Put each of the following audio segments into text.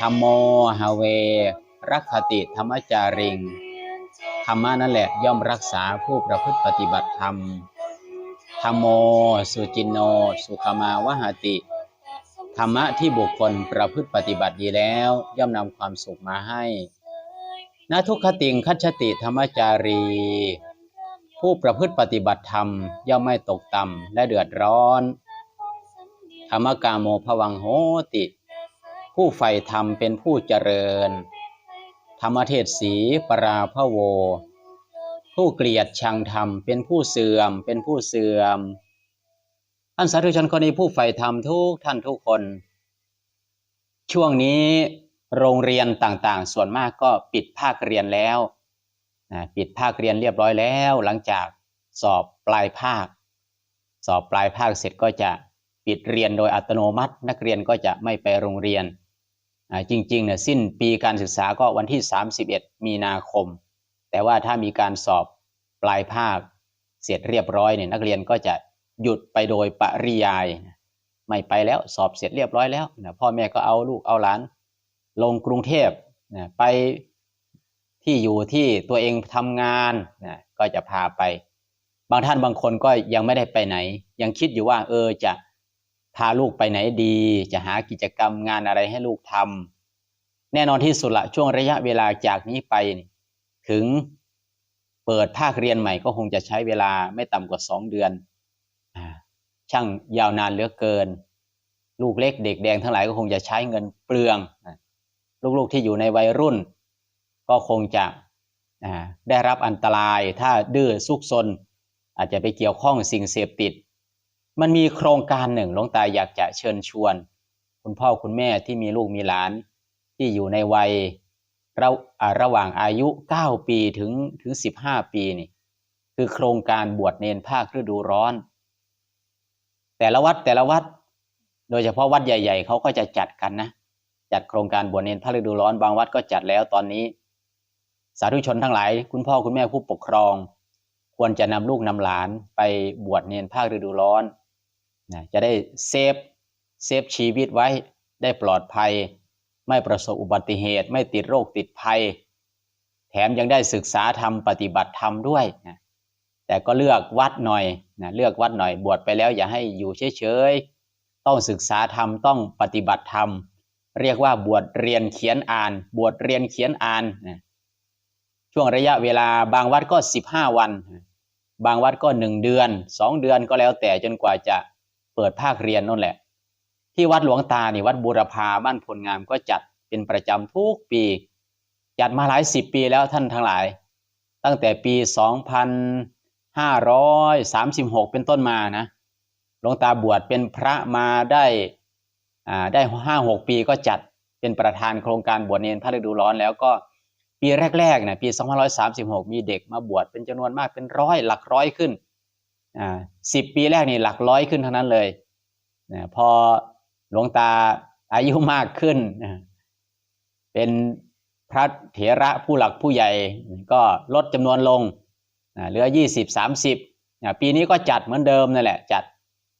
ธรรมโมหาเว รักขติธรรมจาริง ธรรมะนั่นแหละย่อมรักษาผู้ประพฤติปฏิบัติธรรม ธรรมโม สุจินโน สุขมาวหติ ธรรมะที่บุคคลประพฤติปฏิบัติดีแล้ว ย่อมนำความสุขมาให้นาทุกขติงคัจฉติธรรมจารี ผู้ประพฤติปฏิบัติธรรม ย่อมไม่ตกต่ำและเดือดร้อน ธรรมกาโมภวังโหติ ผู้ใฝ่ธรรมเป็นผู้เจริญ ธรรมเทศสีปราพโว ผู้เกลียดชังธรรมเป็นผู้เสื่อม เป็นผู้เสื่อม ท่านสาธุชนคนนี้ผู้ใฝ่ธรรมทุกท่านทุกคน ช่วงนี้โรงเรียนต่างๆ ส่วนมากก็ปิดภาคเรียนแล้วนะปิดภาคเรียนเรียบร้อยแล้ว หลังจากสอบปลายภาค สอบปลายภาคเสร็จก็จะปิดเรียนโดยอัตโนมัติ นักเรียนก็จะไม่ไปโรงเรียน จริงๆเนี่ยสิ้นปีการศึกษาก็วันที่ 31 มีนาคม แต่ว่าถ้ามีการสอบปลายภาคเสร็จเรียบร้อยเนี่ยนักเรียนก็จะหยุดไปโดยปริยาย ไม่ไปแล้วสอบเสร็จเรียบร้อยแล้วนะพ่อแม่ก็เอาลูกเอาหลาน ลงกรุงเทพนะไปที่อยู่ที่ตัวเองทำงานนะก็จะพาไป บางท่านบางคนก็ยังไม่ได้ไปไหน ยังคิดอยู่ว่าเออจะ พาลูกไปไหนดี จะหากิจกรรมงานอะไรให้ลูกทำแน่นอนที่สุดละช่วงระยะเวลาจากนี้ไป ถึงเปิดภาคเรียนใหม่ก็คงจะใช้เวลาไม่ต่ำกว่าสองเดือน ช่างยาวนานเหลือเกิน ลูกเล็กเด็กแดงทั้งหลายก็คงจะใช้เงินเปลือง ลูกๆที่อยู่ในวัยรุ่น ก็คงจะได้รับอันตรายถ้าดื้อซุกซนอาจจะไปเกี่ยวข้องสิ่งเสพติด มันมีโครงการหนึ่งหลวงตาอยากจะเชิญชวน คุณพ่อคุณแม่ที่มีลูกมีหลาน ที่อยู่ในวัยระระหว่างอายุ 9 ปีถึงถึง 15 ปีนี่ คือโครงการบวชเนนภาคฤดูร้อน แต่ละวัดแต่ละวัด โดยเฉพาะวัดใหญ่ ๆเขาก็จะจัดกันนะ จัดโครงการบวชเนนภาคฤดูร้อนบางวัดก็จัดแล้วตอนนี้ สาธุชนทั้งหลาย คุณพ่อคุณแม่ผู้ปกครอง ควรจะนำลูกนำหลานไปบวชเนนภาคฤดูร้อน นะจะได้เซฟเซฟชีวิตไว้ได้ปลอดภัย ไม่ประสบอุบัติเหตุ ไม่ติดโรคติดภัย แถมยังได้ศึกษาธรรมปฏิบัติธรรมด้วยนะแต่ก็เลือกวัดหน่อยนะเลือกวัดหน่อยบวชไปแล้วอย่าให้อยู่เฉยๆต้องศึกษาธรรมต้องปฏิบัติธรรม เรียกว่าบวชเรียนเขียนอ่าน บวชเรียนเขียนอ่านนะช่วงระยะเวลาบางวัดก็สิบห้าวัน บางวัดก็หนึ่งเดือนสองเดือนก็แล้วแต่จนกว่าจะ เปิดภาคเรียนนั่นแหละ ที่วัดหลวงตาเนี่วัดบูรพาบ้านพลงามก็จัดเป็นประจำทุกปี จัดมาหลายสิบปีแล้วท่านทั้งหลาย ตั้งแต่ปีสองพันห้าร้อยสามสิบหกเป็นต้นมานะหลวงตาบวชเป็นพระมาได้อ่าได้ห้าหกปีก็จัดเป็นประธานโครงการบวชเนรพระฤดูร้อนแล้วก็ปีแรกๆนะปี 2536 มีเด็กมาบวชเป็นจำนวนมากเป็นร้อยหลักร้อยขึ้น อ่าสิบปีแรกนี่หลักร้อยขึ้นทั้งนั้นเลยนะพอหลวงตาอายุมากขึ้นนะเป็นพระเถระผู้หลักผู้ใหญ่ก็ลดจำนวนลงนะเหลือ20 30นะปีนี้ก็จัดเหมือนเดิมนั่นแหละ จัด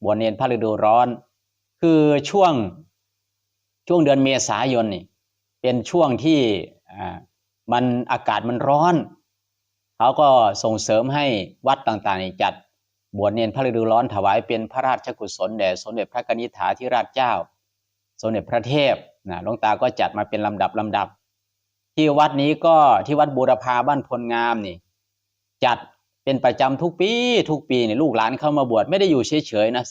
บวชเนรพระฤดูร้อน คือช่วงช่วงเดือนเมษายนนี่เป็นช่วงที่อ่ามันอากาศมันร้อน เขาก็ส่งเสริมให้วัดต่างๆจัด บวชเนรพระฤดูร้อนถวายเป็นพระราชกุศลแด่สมเด็จพระกนิษฐาธิราชเจ้า สมเด็จพระเทพนะหลวงตาก็จัดมาเป็นลำดับลำดับ ที่วัดนี้ก็ที่วัดบูรพาบ้านพลงามนี่ จัดเป็นประจำทุกปีทุกปีเนี่ยลูกหลานเข้ามาบวชไม่ได้อยู่เฉยๆนะ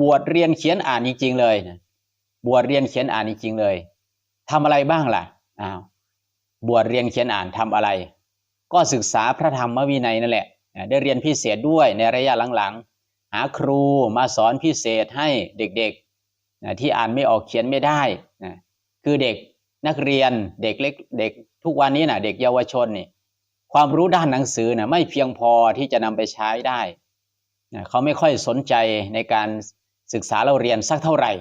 บวชเรียนเขียนอ่านจริงๆเลยนะบวชเรียนเขียนอ่านจริงๆเลยทำอะไรบ้างล่ะอ้าวบวชเรียนเขียนอ่านทำอะไร ก็ศึกษาพระธรรมวินัยนั่นแหละ ได้เรียนพิเศษด้วยในระยะหลังๆ หาครูมาสอนพิเศษให้เด็กๆที่อ่านไม่ออกเขียนไม่ได้นะคือเด็กนักเรียนเด็กเล็กเด็กทุกวันนี้นะเด็กเยาวชนนี่ความรู้ด้านหนังสือนะไม่เพียงพอที่จะนำไปใช้ได้นะเขาไม่ค่อยสนใจในการศึกษาเราเรียนสักเท่าไหร่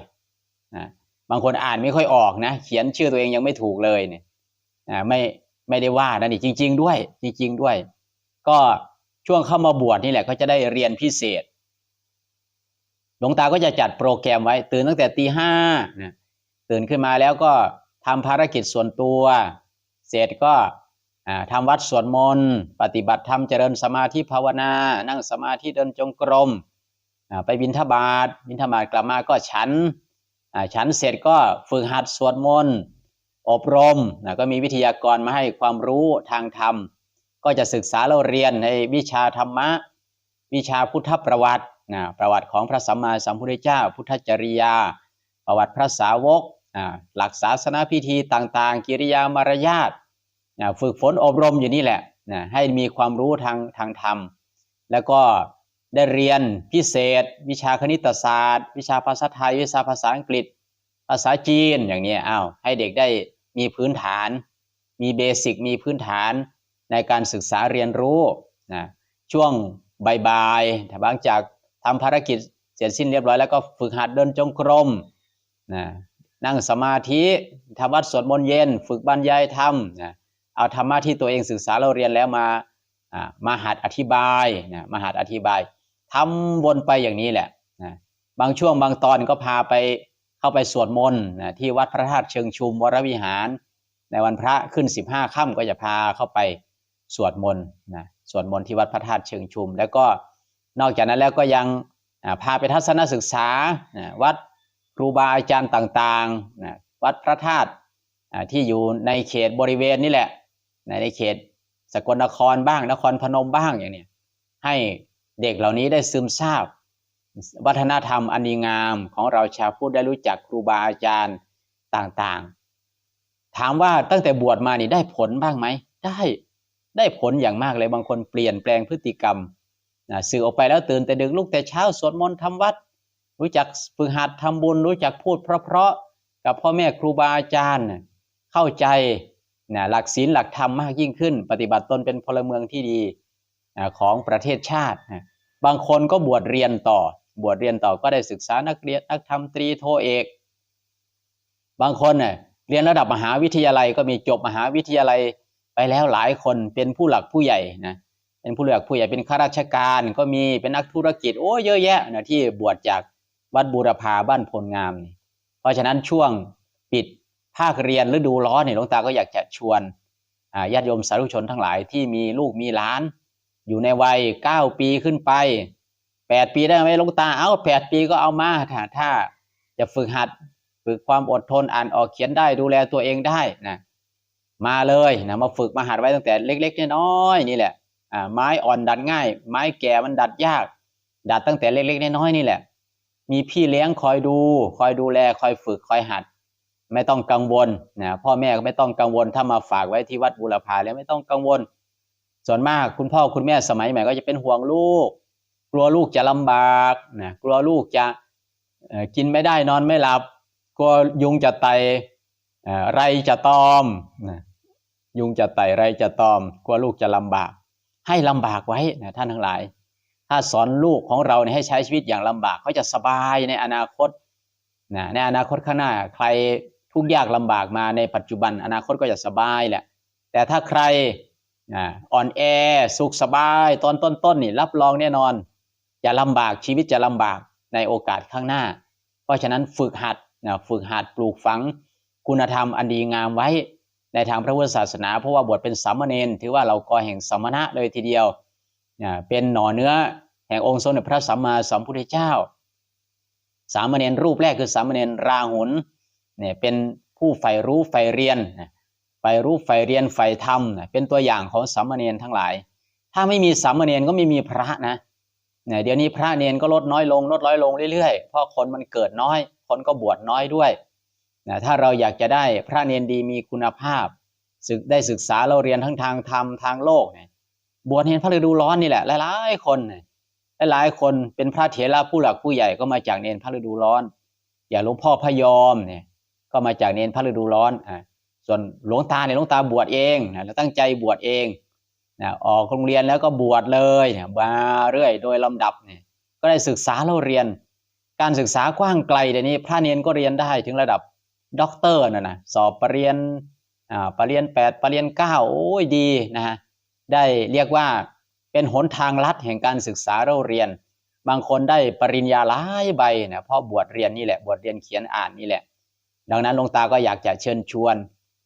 นะบางคนอ่านไม่ค่อยออกนะ เขียนชื่อตัวเองยังไม่ถูกเลยเนี่ยนะไม่ไม่ได้ว่านะนี่จริง ๆ ด้วยจริง ๆ ด้วย ก็ ช่วงเข้ามาบวชนี่แหละก็จะได้เรียนพิเศษ หลวงตาก็จะจัดโปรแกรมไว้ ตื่นตั้งแต่ตีห้าตื่นขึ้นมาแล้วก็ทำภารกิจส่วนตัว เสร็จก็ทำวัดสวดมนต์ปฏิบัติธรรมเจริญสมาธิภาวนา นั่งสมาธิเดินจงกรมไปบิณฑบาตบิณฑบาตกลับมาก็ฉันฉันเสร็จก็ฝึกหัดสวดมนต์อบรมก็มีวิทยากรมาให้ความรู้ทางธรรม ก็จะศึกษาเราเรียนในวิชาธรรมะ วิชาพุทธประวัติประวัติของพระสัมมาสัมพุทธเจ้า พุทธจริยา ประวัติพระสาวกหลักศาสนาพิธีต่างๆ กิริยามารยาทฝึกฝนอบรมอยู่นี่แหละให้มีความรู้ทางทางธรรม แล้วก็ได้เรียนพิเศษ วิชาคณิตศาสตร์ วิชาภาษาไทย วิชาภาษาอังกฤษ ภาษาจีนอย่างนี้อ้าวให้เด็กได้มีพื้นฐาน มีเบสิกมีพื้นฐาน ในการศึกษาเรียนรู้นะช่วงบ่ายๆถ้าบางจากทำภารกิจเสร็จสิ้นเรียบร้อยแล้วก็ฝึกหัดเดินจงกรมนะนั่งสมาธิทำวัดสวดมนต์เย็น ฝึกบรรยายธรรมนะเอาธรรมะที่ตัวเองศึกษาเราเรียนแล้วมามาหัดอธิบายนะมาหัดอธิบายทำวนไปอย่างนี้แหละนะบางช่วงบางตอนก็พาไปเข้าไปสวดมนต์นะที่วัดพระธาตุเชิงชุมวรวิหาร ในวันพระขึ้นสิบห้าค่ำก็จะพาเข้าไป สวดมนต์นะสวดมนต์ที่วัดพระธาตุเชิงชุม แล้วก็นอกจากนั้นแล้วก็ยังพาไปทัศนศึกษาวัดครูบาอาจารย์ต่างๆ วัดพระธาตุที่อยู่ในเขตบริเวณนี่แหละ ในเขตสกลนครบ้างนครพนมบ้างอย่างนี้ให้เด็กเหล่านี้ได้ซึมซาบวัฒนธรรมอันดีงามของเราชาวพุทธได้รู้จักครูบาอาจารย์ต่างๆ ถามว่าตั้งแต่บวชมานี่ได้ผลบ้างไหมได้ ได้ผลอย่างมากเลยบางคนเปลี่ยนแปลงพฤติกรรมนะสื่อออกไปแล้วตื่นแต่ดึกลุกแต่เช้าสวดมนต์ทำวัด รู้จักฝึกหัดทำบุญ รู้จักพูดเพราะๆกับพ่อแม่ครูบาอาจารย์ เข้าใจนะหลักศีลหลักธรรมมากยิ่งขึ้น ปฏิบัติตนเป็นพลเมืองที่ดีนะของประเทศชาตินะบางคนก็บวชเรียนต่อ บวชเรียนต่อก็ได้ศึกษานักเรียนนักธรรมตรีโทเอก บางคนเน่ยเรียนระดับมหาวิทยาลัยก็มีจบมหาวิทยาลัย ไปแล้วหลายคนเป็นผู้หลักผู้ใหญ่นะเป็นผู้หลักผู้ใหญ่เป็นข้าราชการก็มีเป็นนักธุรกิจโอ้เยอะแยะนะที่บวชจากวัดบูรพาบ้านพลงามเพราะฉะนั้นช่วงปิดภาคเรียนฤดูร้อนเนี่ยหลวงตาก็อยากจะชวนญาติโยมสาธุชนทั้งหลายที่มีลูกมีหลาน อยู่ในวัยเก้าปีขึ้นไปแปดปีได้ไหมหลวงตาเอาแปดปีก็เอามาถ้าถ้าจะฝึกหัด ฝึกความอดทนอ่านออกเขียนได้ดูแลตัวเองได้นะ มาเลยนะมาฝึกมาหัดไว้ตั้งแต่เล็กๆน้อยๆนี่แหละอ่าไม้อ่อนดัดง่าย ไม้แก่มันดัดยาก ดัดตั้งแต่เล็กๆน้อยๆนี่แหละ มีพี่เลี้ยงคอยดู คอยดูแลคอยฝึกคอยหัด ไม่ต้องกังวลนะพ่อแม่ก็ไม่ต้องกังวลถ้ามาฝากไว้ที่วัดบุรพาแล้วไม่ต้องกังวล ส่วนมากคุณพ่อคุณแม่สมัยใหม่ก็จะเป็นห่วงลูก กลัวลูกจะลำบากนะกลัวลูกจะกินไม่ได้นอนไม่หลับกลัวยุงจะไตไรจะตอมนะ ยุงจะไต่ไรจะตอมกลัวลูกจะลำบาก ให้ลำบากไว้นะท่านทั้งหลาย ถ้าสอนลูกของเราเนี่ยให้ใช้ชีวิตอย่างลำบากเขาจะสบายในอนาคตนะในอนาคตข้างหน้าใครทุกยากลำบากมาในปัจจุบัน อนาคตก็จะสบายแหละ แต่ถ้าใครอ่อนแอสุขสบาย ตอนต้นๆนี่รับรองแน่นอนจะลำบากชีวิตจะลำบากในโอกาสข้างหน้า เพราะฉะนั้นฝึกหัดนะฝึกหัดปลูกฝังคุณธรรมอันดีงามไว้ ในทางพระพุทธศาสนา เพราะว่าบวชเป็นสามเณรถือว่าเราก่อแห่งสมณะเลยทีเดียวเป็นหน่อเนื้อแห่งองค์สมเด็จพระสัมมาสัมพุทธเจ้า สามเณรรูปแรกคือสามเณรราหุลเนี่ยเป็นผู้ใฝ่รู้ใฝ่เรียนใฝ่รู้ใฝ่เรียนใฝ่ธรรมเป็นตัวอย่างของสามเณรทั้งหลาย ถ้าไม่มีสามเณรก็ไม่มีพระนะเนี่ยเดี๋ยวนี้พระเนรก็ลดน้อยลงลดน้อยลงเรื่อยๆเพราะคนมันเกิดน้อย คนก็บวชน้อยด้วย นะถ้าเราอยากจะได้พระเนรดีมีคุณภาพศึกได้ศึกษาเราเรียนทั้งทางธรรมทางโลกเนี่ยบวชเนพระฤดูร้อนนี่แหละหลายๆคนเนี่ยหลายๆคนเป็นพระเถระผู้หลักผู้ใหญ่ก็มาจากเนรพระฤดูร้อน อย่างหลวงพ่อพยอมเนี่ยก็มาจากเนรพระฤดูร้อนอ่าส่วนหลวงตาเนี่ยหลวงตาบวชเองนะแล้วตั้งใจบวชเองนะออกโรงเรียนแล้วก็บวชเลยเนี่ยมาเรื่อยโดยลำดับเนี่ยก็ได้ศึกษาเราเรียน การศึกษากว้างไกลเดี๋ยวนี้พระเนรก็เรียนได้ถึงระดับ ด็อกเตอร์นะนะสอบปรริญญาปรริญญาแปดปรริญญาเก้าโอ้ยดีนะฮะได้เรียกว่าเป็นหนทางลัดแห่งการศึกษาเราเรียน บางคนได้ปริญญาหลายใบนะเพราะบวชเรียนนี่แหละบวชเรียนเขียนอ่านนี่แหละ ดังนั้นหลวงตาก็อยากจะเชิญชวน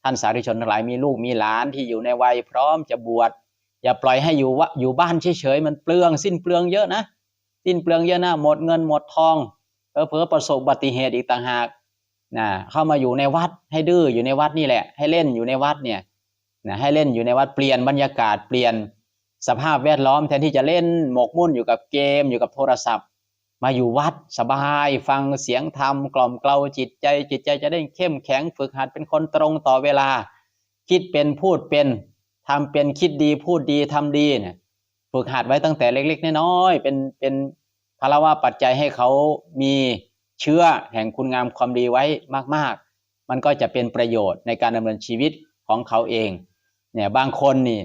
ท่านสาธุชนทั้งหลายมีลูกมีหลานที่อยู่ในวัย พร้อมจะบวชอย่าปล่อยให้อยู่วะอยู่บ้านเฉยๆมันเปลืองสิ้นเปลืองเยอะนะสิ้นเปลืองเยอะนะหมดเงินหมดทองเผลอประสบอุบัติเหตุอีกต่างหาก นะเข้ามาอยู่ในวัดให้ดื้ออยู่ในวัดนี่แหละ ให้เล่นอยู่ในวัดเนี่ยนะให้เล่นอยู่ในวัดเปลี่ยนบรรยากาศเปลี่ยนสภาพแวดล้อมแทนที่จะเล่นหมกมุ่นอยู่กับเกมอยู่กับโทรศัพท์ มาอยู่วัดสบาย ฟังเสียงธรรมกล่อมเกลาจิตใจ จิตใจจะได้เข้มแข็งฝึกหัดเป็นคนตรงต่อเวลา คิดเป็นพูดเป็นทำเป็นคิดดีพูดดีทำดีเนี่ยฝึกหัดไว้ตั้งแต่เล็ก ๆ น้อยๆเป็นเป็นพลวะปัจจัยให้เขามี เชื้อแห่งคุณงามความดีไว้มาก ๆ มันก็จะเป็นประโยชน์ในการดำเนินชีวิตของเขาเองเนี่ยบางคนนี่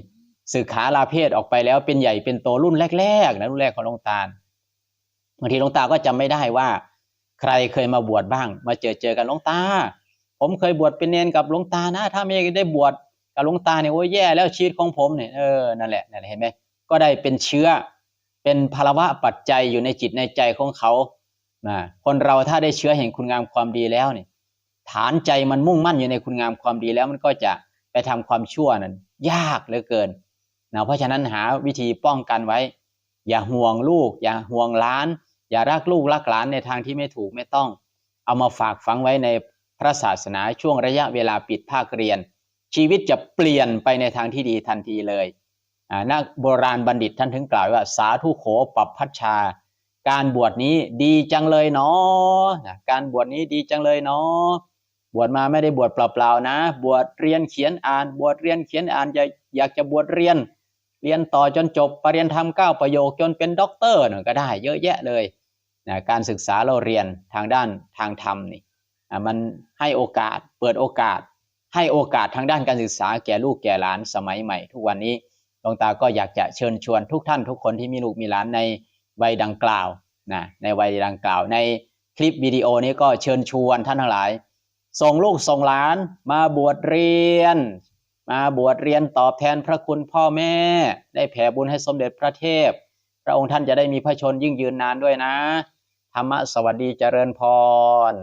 ศึกขาลาเพศออกไปแล้วเป็นใหญ่เป็นโตรุ่นแรกๆนะรุ่นแรกของหลวงตาลบางทีหลวงตาก็จำไม่ได้ว่า ใครเคยมาบวชบ้าง มาเจอเจอกันหลวงตา ผมเคยบวชเป็นเนนกับหลวงตานะ ถ้าไม่ได้บวชกับหลวงตาเนี่ยโอ้ยแย่แล้วชีวิตของผมเนี่ยเออนั่นแหละนั่นแหละเห็นไหมก็ได้เป็นเชื้อเป็นภาวะปัจจัยอยู่ในจิตในใจของเขา นะคนเราถ้าได้เชื้อแห่งคุณงามความดีแล้วเนี่ยฐานใจมันมุ่งมั่นอยู่ในคุณงามความดีแล้วมันก็จะไปทำความชั่วนั้น ยากเหลือเกินนะเพราะฉะนั้นหาวิธีป้องกันไว้ อย่าห่วงลูก อย่าห่วงหลาน อย่ารักลูกรักหลานในทางที่ไม่ถูกไม่ต้อง เอามาฝากฝังไว้ในพระศาสนาช่วงระยะเวลาปิดภาคเรียน ชีวิตจะเปลี่ยนไปในทางที่ดีทันทีเลยอ่านักโบราณบัณฑิตท่านถึงกล่าวว่า สาธุโขปัปพัชชา การบวชนี้ดีจังเลยเนาะการบวชนี้ดีจังเลยเนาะบวชมาไม่ได้บวชเปล่าๆนะ บวชเรียนเขียนอ่าน บวชเรียนเขียนอ่านอยากอยากจะบวชเรียน เรียนต่อจนจบปรริญญาธรรมเก้าประโยคจนเป็นด็อกเตอร์น่ะก็ได้เยอะแยะเลยนะการศึกษาเราเรียนทางด้านทางธรรมนี่มันให้โอกาสเปิดโอกาส ให้โอกาสทางด้านการศึกษาแก่ลูกแก่หลานสมัยใหม่ ทุกวันนี้หลวงตาก็อยากจะเชิญชวนทุกท่านทุกคนที่มีลูกมีหลานใน วัยดังกล่าวนะในวัยดังกล่าว ในคลิปวิดีโอนี้ก็เชิญชวนท่านทั้งหลาย ส่งลูกส่งหลานมาบวชเรียน มาบวชเรียนตอบแทนพระคุณพ่อแม่ ได้แผ่บุญให้สมเด็จพระเทพ พระองค์ท่านจะได้มีพระชนยิ่งยืนนานด้วยนะ ธรรมะสวัสดีเจริญพร